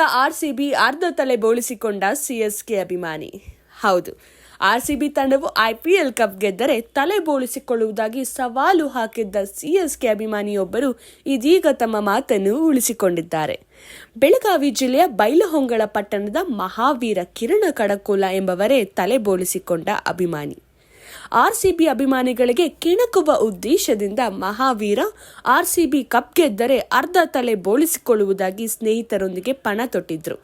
RCB ಅರ್ಧ ತಲೆ ಬೋಳಿಸಿಕೊಂಡ CSK ಅಭಿಮಾನಿ. ಹೌದು, ಆರ್ಸಿಬಿ ತಂಡವು ಐಪಿಎಲ್ ಕಪ್ ಗೆದ್ದರೆ ತಲೆ ಬೋಳಿಸಿಕೊಳ್ಳುವುದಾಗಿ ಸವಾಲು ಹಾಕಿದ್ದ ಸಿಎಸ್ಕೆ ಅಭಿಮಾನಿಯೊಬ್ಬರು ಇದೀಗ ತಮ್ಮ ಮಾತನ್ನು ಉಳಿಸಿಕೊಂಡಿದ್ದಾರೆ. ಬೆಳಗಾವಿ ಜಿಲ್ಲೆಯ ಬೈಲಹೊಂಗಳ ಪಟ್ಟಣದ ಮಹಾವೀರ ಕಿರಣ ಕಡಕೋಲ ಎಂಬವರೇ ತಲೆ ಬೋಳಿಸಿಕೊಂಡ ಅಭಿಮಾನಿ. ಆರ್ಸಿಬಿ ಅಭಿಮಾನಿಗಳಿಗೆ ಕಿಣಕುವ ಉದ್ದೇಶದಿಂದ ಮಹಾವೀರ ಆರ್ಸಿಬಿ ಕಪ್ ಗೆದ್ದರೆ ಅರ್ಧ ತಲೆ ಬೋಳಿಸಿಕೊಳ್ಳುವುದಾಗಿ ಸ್ನೇಹಿತರೊಂದಿಗೆ ಪಣ ತೊಟ್ಟಿದ್ರು.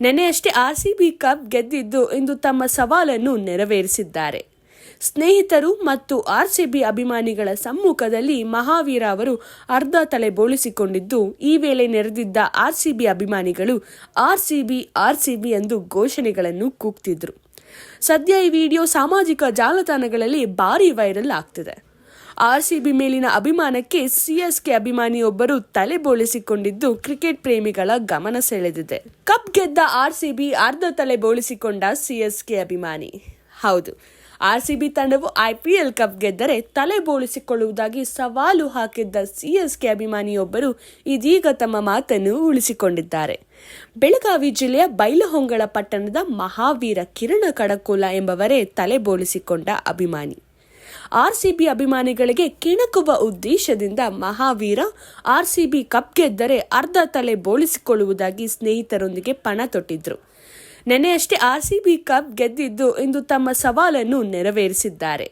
ನೆನೆಯಷ್ಟೇ ಆರ್ಸಿಬಿ ಕಪ್ ಗೆದ್ದಿದ್ದು ಇಂದು ತಮ್ಮ ಸವಾಲನ್ನು ನೆರವೇರಿಸಿದ್ದಾರೆ. ಸ್ನೇಹಿತರು ಮತ್ತು ಆರ್ಸಿಬಿ ಅಭಿಮಾನಿಗಳ ಸಮ್ಮುಖದಲ್ಲಿ ಮಹಾವೀರ ಅವರು ಅರ್ಧ ತಲೆ ಬೋಳಿಸಿಕೊಂಡಿದ್ದು, ಈ ವೇಳೆ ನೆರೆದಿದ್ದ ಆರ್ಸಿಬಿ ಅಭಿಮಾನಿಗಳು ಆರ್ಸಿಬಿ ಆರ್ಸಿಬಿ ಎಂದು ಘೋಷಣೆಗಳನ್ನು ಕೂಗ್ತಿದ್ರು. ಸದ್ಯ ಈ ವಿಡಿಯೋ ಸಾಮಾಜಿಕ ಜಾಲತಾಣಗಳಲ್ಲಿ ಭಾರಿ ವೈರಲ್ ಆಗ್ತಿದೆ. ಆರ್ಸಿಬಿ ಮೇಲಿನ ಅಭಿಮಾನಕ್ಕೆ ಸಿಎಸ್ಕೆ ಅಭಿಮಾನಿಯೊಬ್ಬರು ತಲೆ ಬೋಳಿಸಿಕೊಂಡಿದ್ದು ಕ್ರಿಕೆಟ್ ಪ್ರೇಮಿಗಳ ಗಮನ ಸೆಳೆದಿದೆ. ಕಪ್ ಗೆದ್ದ ಆರ್ಸಿಬಿ ಅರ್ಧ ತಲೆ ಬೋಳಿಸಿಕೊಂಡ ಸಿಎಸ್ಕೆ ಅಭಿಮಾನಿ. ಹೌದು. ಆರ್ ಸಿ ಬಿ ತಂಡವು ಐಪಿಎಲ್ ಕಪ್ ಗೆದ್ದರೆ ತಲೆ ಬೋಳಿಸಿಕೊಳ್ಳುವುದಾಗಿ ಸವಾಲು ಹಾಕಿದ್ದ ಸಿಎಸ್ಕೆ ಅಭಿಮಾನಿಯೊಬ್ಬರು ಇದೀಗ ತಮ್ಮ ಮಾತನ್ನು ಉಳಿಸಿಕೊಂಡಿದ್ದಾರೆ. ಬೆಳಗಾವಿ ಜಿಲ್ಲೆಯ ಬೈಲಹೊಂಗಳ ಪಟ್ಟಣದ ಮಹಾವೀರ ಕಿರಣ ಕಡಕೋಲ ಎಂಬವರೇ ತಲೆ ಬೋಳಿಸಿಕೊಂಡ ಅಭಿಮಾನಿ. ಆರ್ಸಿಬಿ ಅಭಿಮಾನಿಗಳಿಗೆ ಕಿಣಕುವ ಉದ್ದೇಶದಿಂದ ಮಹಾವೀರ ಆರ್ಸಿಬಿ ಕಪ್ ಗೆದ್ದರೆ ಅರ್ಧ ತಲೆ ಬೋಳಿಸಿಕೊಳ್ಳುವುದಾಗಿ ಸ್ನೇಹಿತರೊಂದಿಗೆ ಪಣ ತೊಟ್ಟಿದ್ರು. ನೆನೆಯಷ್ಟೇ ಆರ್ಸಿಬಿ ಕಪ್ ಗೆದ್ದಿದ್ದು ಇಂದು ತಮ್ಮ ಸವಾಲನ್ನು ನೆರವೇರಿಸಿದ್ದಾರೆ.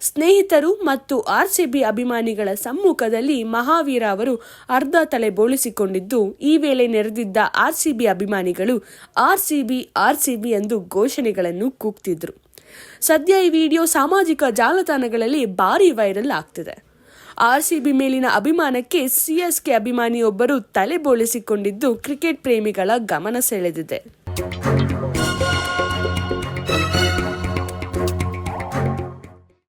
ಸ್ನೇಹಿತರು ಮತ್ತು ಆರ್ಸಿಬಿ ಅಭಿಮಾನಿಗಳ ಸಮ್ಮುಖದಲ್ಲಿ ಮಹಾವೀರ ಅವರು ಅರ್ಧ ತಲೆ ಬೋಳಿಸಿಕೊಂಡಿದ್ದು, ಈ ವೇಳೆ ನೆರೆದಿದ್ದ ಆರ್ಸಿಬಿ ಅಭಿಮಾನಿಗಳು ಆರ್ಸಿಬಿ ಆರ್ಸಿಬಿ ಎಂದು ಘೋಷಣೆಗಳನ್ನು ಕೂಗ್ತಿದ್ರು. ಸದ್ಯ ಈ ವಿಡಿಯೋ ಸಾಮಾಜಿಕ ಜಾಲತಾಣಗಳಲ್ಲಿ ಭಾರಿ ವೈರಲ್ ಆಗ್ತಿದೆ. ಆರ್ಸಿಬಿ ಮೇಲಿನ ಅಭಿಮಾನಕ್ಕೆ ಸಿಎಸ್ಕೆ ಅಭಿಮಾನಿಯೊಬ್ಬರು ತಲೆ ಬೋಳಿಸಿಕೊಂಡಿದ್ದು ಕ್ರಿಕೆಟ್ ಪ್ರೇಮಿಗಳ ಗಮನ ಸೆಳೆದಿದೆ.